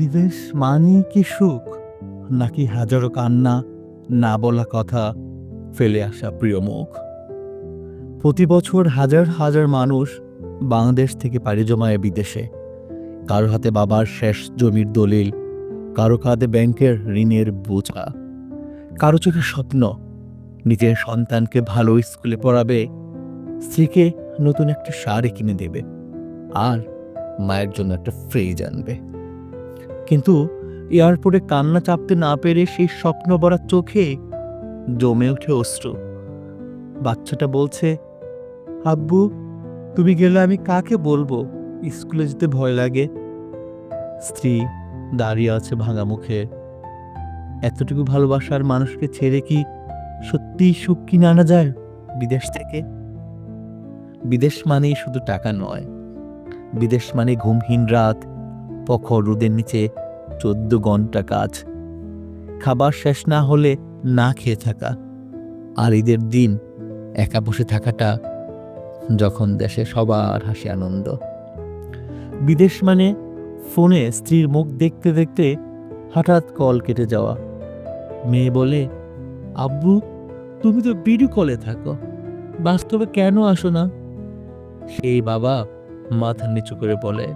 বিদেশ মানেই কি সুখ? নাকি হাজারো কান্না, না বলা কথা ফেলে আসা প্রিয় মুখ? প্রতি বছর হাজার হাজার মানুষ বাংলাদেশ থেকে পাড়ি জমায় বিদেশে। কারও হাতে বাবার শেষ জমির দলিল, কারও কাঁধে ব্যাংকের ঋণের বোঝা। কারও চোখে স্বপ্ন, নিজের সন্তানকে ভালো স্কুলে পড়াবে, স্ত্রীকে নতুন একটা শাড়ি কিনে দেবে, আর মায়ের জন্য একটা ফ্রিজ আনবে। কিন্তু এয়ারপোর্টে কান্না চাপতে না পেরে সেই স্বপ্ন ভরা চোখে জমে ওঠে অশ্রু। বাচ্চাটা বলছে, আব্বু, তুমি গেলে আমি কাকে বলব? স্কুলে যেতে ভয় লাগে। স্ত্রী দাঁড়িয়ে আছে ভাঙা মুখে। এতটুকু ভালোবাসার মানুষকে ছেড়ে কি সত্যি সুখ কিনে আনা যায় বিদেশ থেকে? বিদেশ মানেই শুধু টাকা নয়। বিদেশ মানে ঘুমহীন রাত প্রখর রোদের নিচে চোদ্দ ঘণ্টা কাজ। খাবার শেষ না হলে না খেয়ে থাকা। আর ঈদের দিন একা বসে থাকাটা যখন দেশে সবার হাসি আনন্দ। বিদেশ মানে ফোনে স্ত্রীর মুখ দেখতে দেখতে হঠাৎ কল কেটে যাওয়া। মেয়ে বলে, আব্বু, তুমি তো ভিডিও কলে থাকো। বাস্তবে কেন আসো না? সেই বাবা মাথা নিচু করে বলে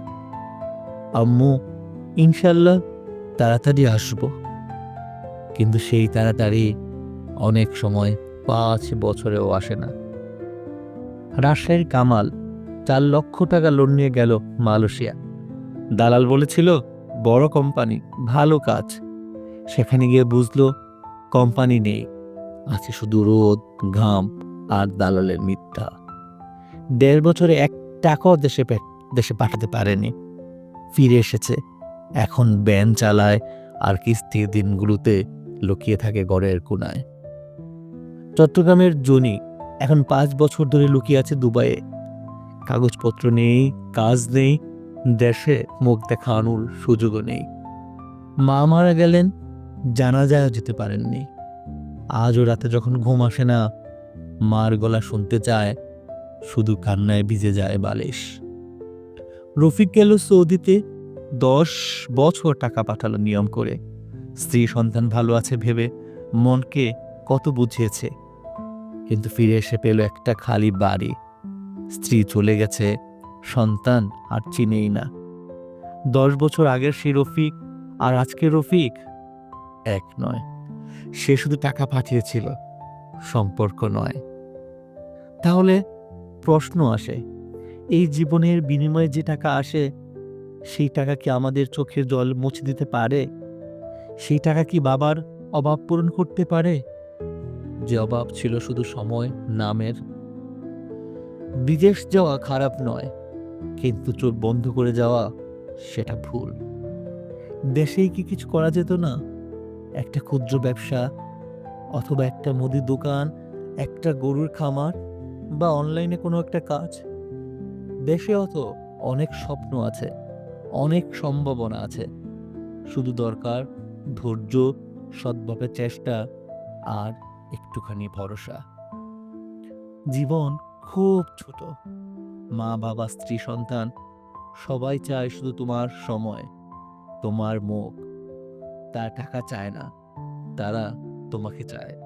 আম্মু ইনশাল্লাহ তাড়াতাড়ি আসব। কিন্তু সেই তাড়াতাড়ি অনেক সময় পাঁচ বছরেও আসে না। রাজশাহীর কামাল চার লক্ষ টাকা লোন নিয়ে গেল মালয়েশিয়া। দালাল বলেছিল, বড় কোম্পানি, ভালো কাজ। সেখানে গিয়ে বুঝলো, কোম্পানি নেই। আছে শুধু রোদ, ঘাম আর দালালের মিথ্যা। দেড় বছরে এক টাকাও দেশে দেশে পাঠাতে পারেনি। ফিরে এসেছে। এখন ব্যান চালায় আর কিস্তির দিনগুলোতে লুকিয়ে থাকে গড়ের কোনায় চট্টগ্রামের জনি এখন পাঁচ বছর ধরে লুকিয়ে আছে দুবাইয়ে। কাগজপত্র নেই, কাজ নেই, দেশে মুখ দেখানোর সুযোগও নেই। মা মারা গেলেন, জানাজায়ও যেতে পারেননি। আজও রাতে যখন ঘুম আসে না, মার গলা শুনতে চায়, শুধু কান্নায় ভিজে যায় বালিশ। রফিক গেল সৌদিতে দশ বছর টাকা পাঠালো নিয়ম করে। স্ত্রী সন্তান ভালো আছে ভেবে মনকে কত বুঝিয়েছে। কিন্তু ফিরে এসে পেল একটা খালি বাড়ি। স্ত্রী চলে গেছে, সন্তান আর চিনেই না। দশ বছর আগের সেই রফিক আর আজকের রফিক এক নয়। সে শুধু টাকা পাঠিয়েছিল, সম্পর্ক নয়। তাহলে প্রশ্ন আসে এই জীবনের বিনিময়ে যে টাকা আসে, সেই টাকা কি আমাদের চোখের জল মুছে দিতে পারে? সেই টাকা কি বাবার অভাব পূরণ করতে পারে? যে অভাব ছিল শুধু সময়, নামের। বিদেশ যাওয়া খারাপ নয়, কিন্তু চোখ বন্ধ করে যাওয়া, সেটা ভুল। দেশেই কি কিছু করা যেত না? একটা ক্ষুদ্র ব্যবসা, অথবা একটা মুদির দোকান, একটা গরুর খামার, বা অনলাইনে কোনো একটা কাজ। দেশেও তো অনেক স্বপ্ন আছে, অনেক সম্ভাবনা আছে। শুধু দরকার ধৈর্য, সৎভাবে চেষ্টা আর একটুখানি ভরসা। জীবন খুব ছোট। মা, বাবা, স্ত্রী, সন্তান, সবাই চায় শুধু তোমার সময়, তোমার মুখ। তার টাকা চায় না, তারা তোমাকে চায়।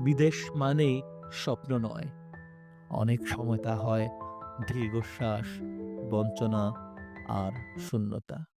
বিদেশ মানেই স্বপ্ন নয়। অনেক সময় তা হয় দীর্ঘশ্বাস বঞ্চনা আর শূন্যতা।